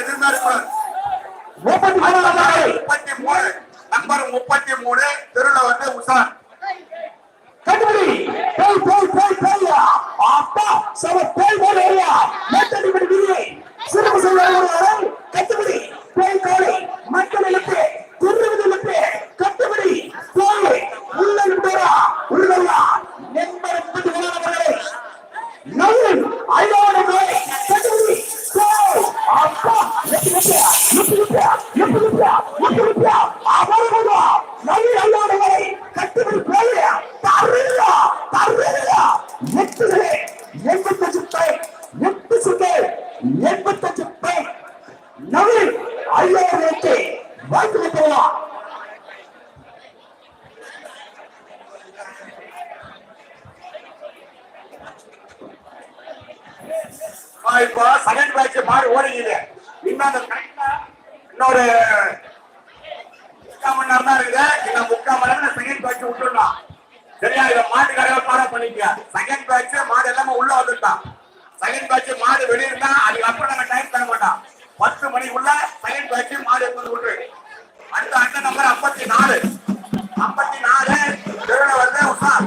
எதிர்ந்தார்கள் முப்பத்தி மூணு நம்பர் முப்பத்தி மூணு தெருல வந்து உசான் கண்டுபிடி பேய் பேய் பேய் பேய்யா அப்பா சம பேய் போல ஏரியா மேட்டடி படி விதியை சிறப்பு சொல்வார்கள் கட்டுபிடி பேய் கோழி மக்கள் இழுப்பு திருவிதி இழுப்பு கட்டுபிடி கோழி உள்ள விடுறா உள்ளா நண்பர் என்பது உணர்வர்களை நல்ல ஐயாவது கோழி எண்பத்தஞ்சு பேர் நவீன் ஐயாயிரத்தி வாய்ப்பு பெறலாம் இப்போ செகண்ட் பேட்ச் மாடு ஓடிக்குது. இன்னும் அந்த கரெக்டா இன்னொரு முக்கால் மணி நேரம் தான் இருக்குது. இன்னும் முக்கால் மணி நேரம் செகண்ட் பேட்ச் விட்டுடலாம். சரியா? இதை மாட்டு கடையில பாட பண்ணிக்க செகண்ட் பேட்ச் மாடு எல்லாமே உள்ள வந்துட்டான் செகண்ட் பேட்ச் மாடு வெளியிருந்தா அதுக்கப்புறம் நாங்கள் டைம் தர மாட்டோம். பத்து மணிக்குள்ள செகண்ட் பேட்ச் மாடு எடுத்து விட்டு அடுத்த அண்ணன் நம்பர் ஐம்பத்தி நாலு. ஐம்பத்தி நாலு திருநெல்வேலி உஷார்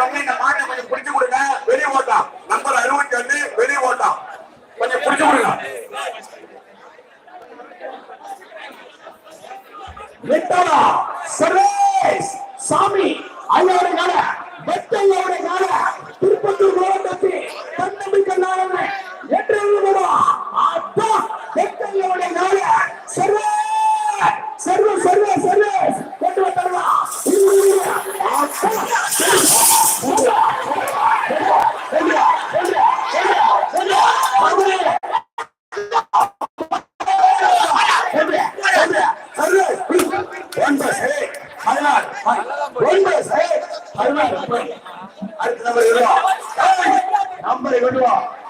உடனே இந்த மாட்டை கொஞ்சம்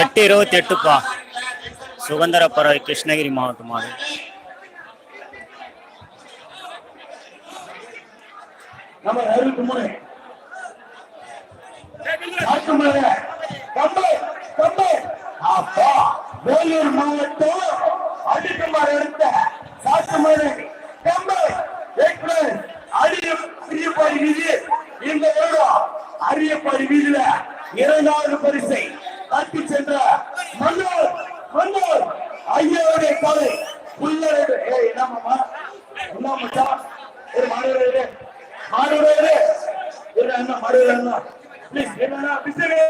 எட்டு இருபத்தி எட்டுப்பா. சுகந்திர பறவை கிருஷ்ணகிரி மாவட்டம் அது வேலூர் மாவட்டம் அடுக்குமாறு எடுத்த சாட்டுமலை அரியப்பாடி வீதி இந்த வருடம் அரியப்பாடி வீதியில இரண்டாவது பரிசை. தாக்கி சென்ற மன்னோர் மன்னோர் ஐயாவுடைய காலை புல்லர் ஏய் என்னம்மா என்ன மச்சான் ஒரு மாணவர்களே மாணவர்களே என்ன என்ன மாணவர்கள் என்ன? ப்ளீஸ் என்னன்னா பிசினே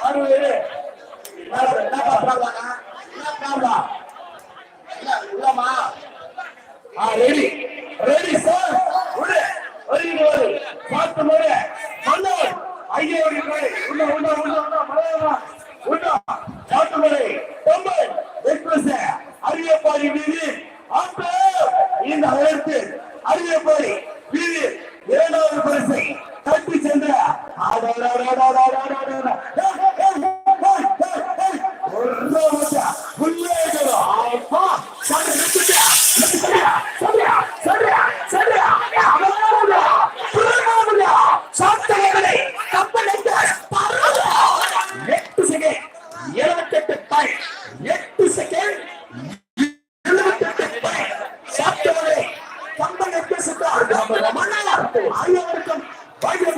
மாணவர்களே என்ன ப்ராப்ளம் என்ன ப்ராப்ளம் இல்ல இல்லம்மா ஆ ரெடி ரெடி சார் ஒரு ஒரு. பார்த்து மன்னோர் ஐயோ உள்ள உள்ள உள்ள உள்ள மலையாளா உள்ள. நாட்டுமலை பொம்பன் எக்ஸ்பிரஸ் அரியப்பாடி வீதி ஆட்டோ இந்த அழைத்து அரியப்பாடி வீதி இரண்டாவது பரிசை தட்டி சென்ற உள்ளே அப்பா ஆயவருக்கும் பாக்கியம்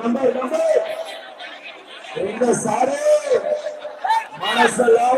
నంబర్ నంబర్ రెండోసారి మనసులో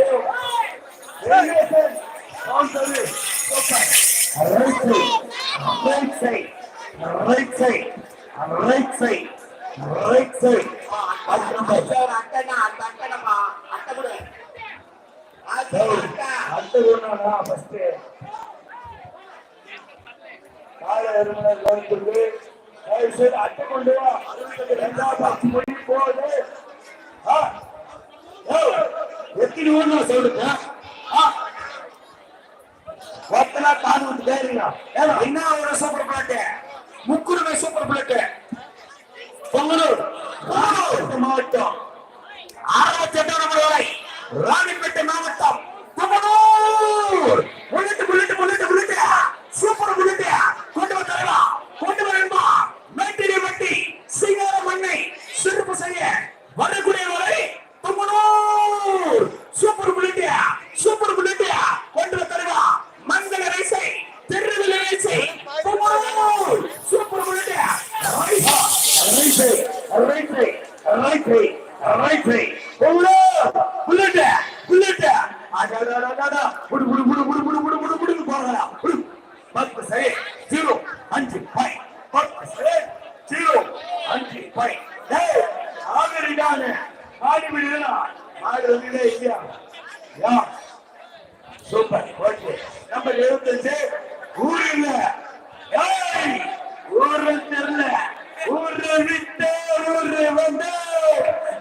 ஆதரிக்கானே மாடி பிடிக்கிறா மாடு வந்துட்டே இல்லையா? யா. சூப்பர். ஓகே. நம்பர் இருபத்தஞ்சு ஊர் ஏய் ஊர் தெரியல ஊர் விட்டு ஊர் வந்து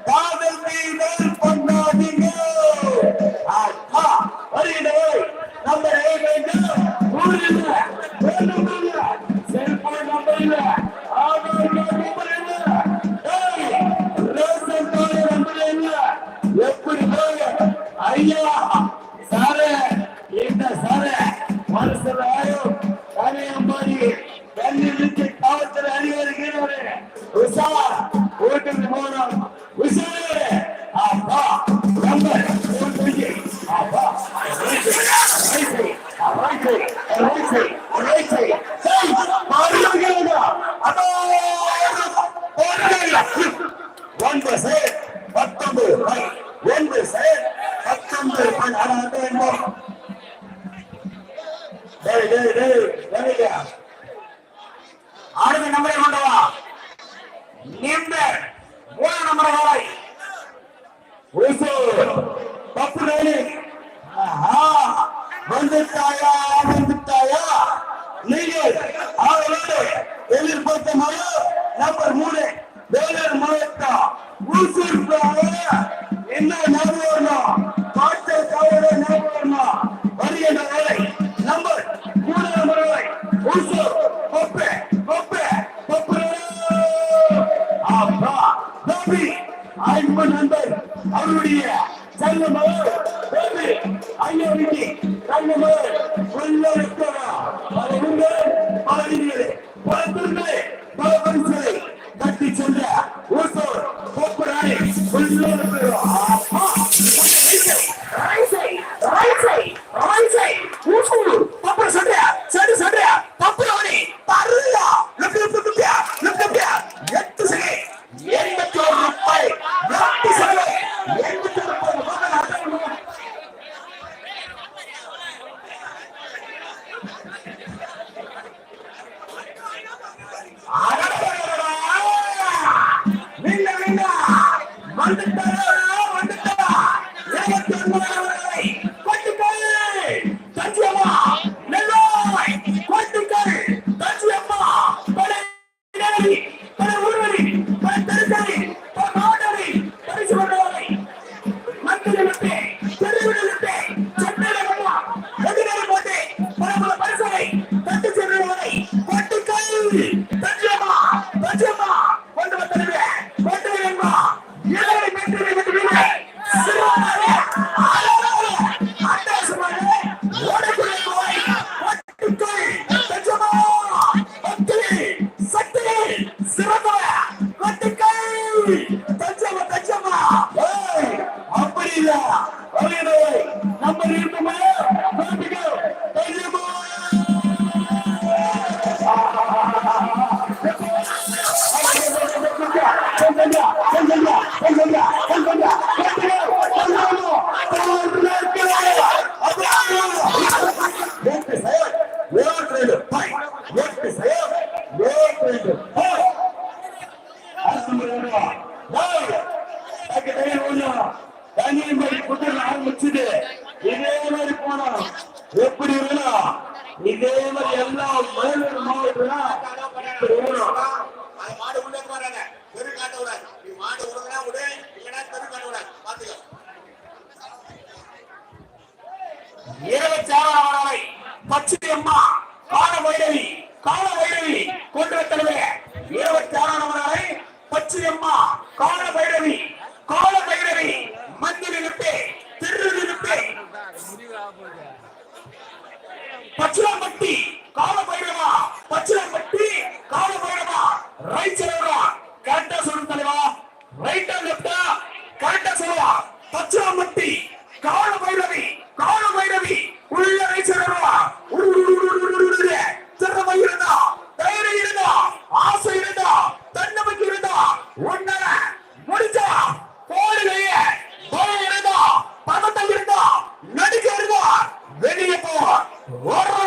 காதல் தீவர் பண்ணாதீங்க ஆ வருகிறேன். நம்பர் ஏழு ஊர் இல்லை ஐயா. சார என்ன சார? மனசுல Ui! இருபத்தாறாம் வரை பச்சை அம்மா கால வைரவி கால வைரவி கொண்டு தலைவர் இருபத்தி ஆறாம் வரை பச்சை அம்மா கால வைரவி What?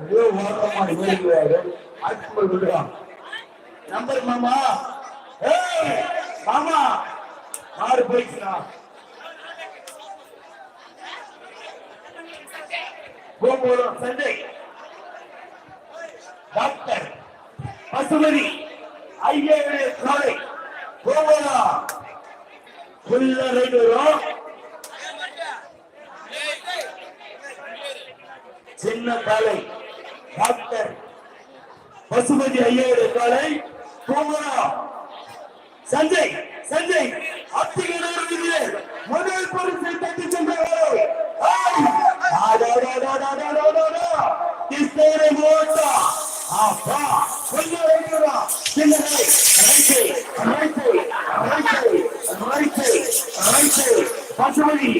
மிக ஓரமாக விளையாடுகிறார்கள் ஆட்சிமர் விடுகிறான். நம்பர் மாமா. மாமா. மாறு போய்க்கிறா கோபுரம் சண்டை. டாக்டர் பசுமதி. ஐயா சாலை கோபுரா. ஃபுல்லா ரைட் வரும் சின்ன தலை டாக்டர் பசுபதி ஐயாவுடைய காலை பூங்கரா சஞ்சய் சஞ்சய் அத்திகளோடு முதல் பரிசை தட்டி சென்றவர். ஓட்டா. அப்பா கொஞ்சம் வைக்கிறா சின்னரை right right right right right. Pasupathi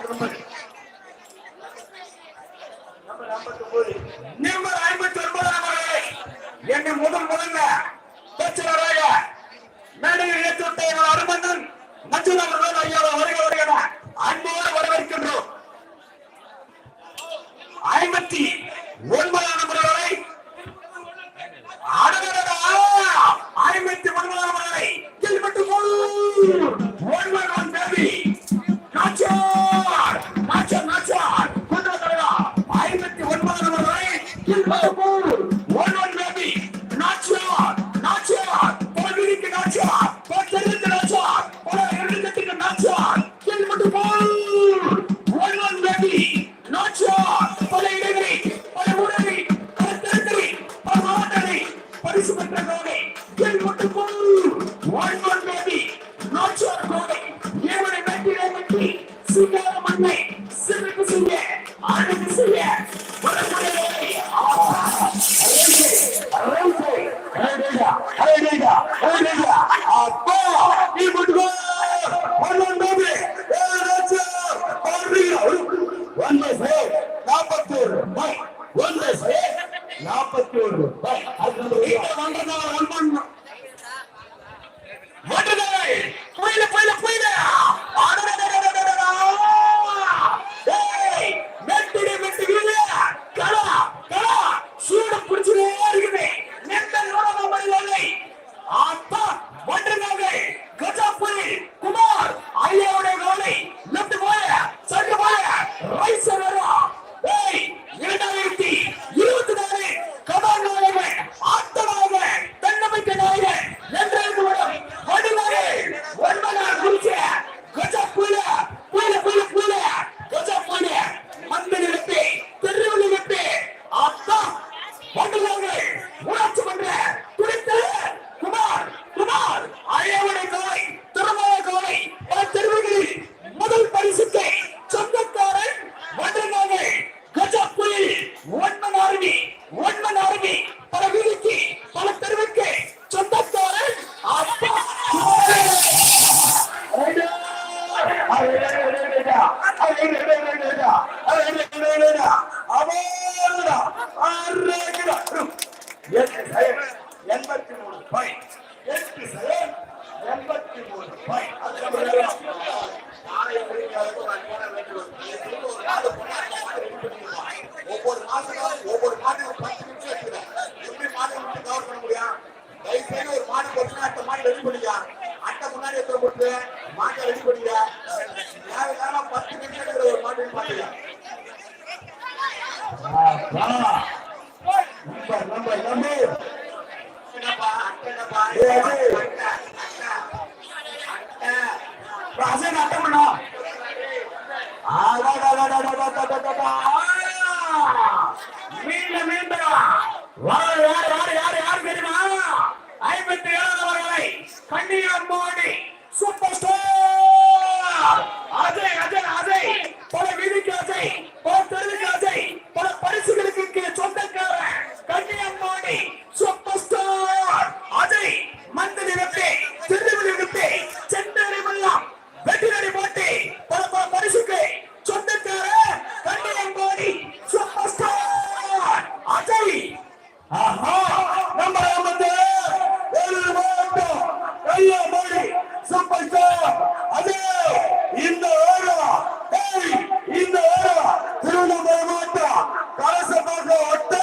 ಕಾರ್ಯಕ್ರಮಕ್ಕೆ ¡Ay! ¡Mi volta.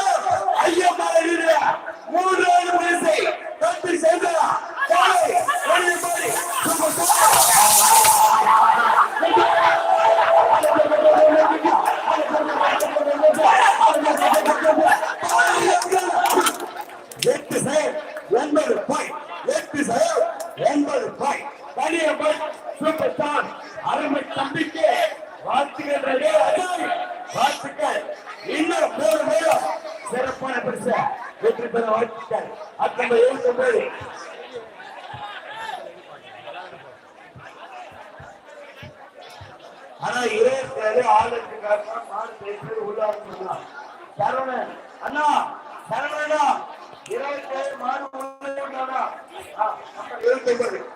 Ah, ah, ah,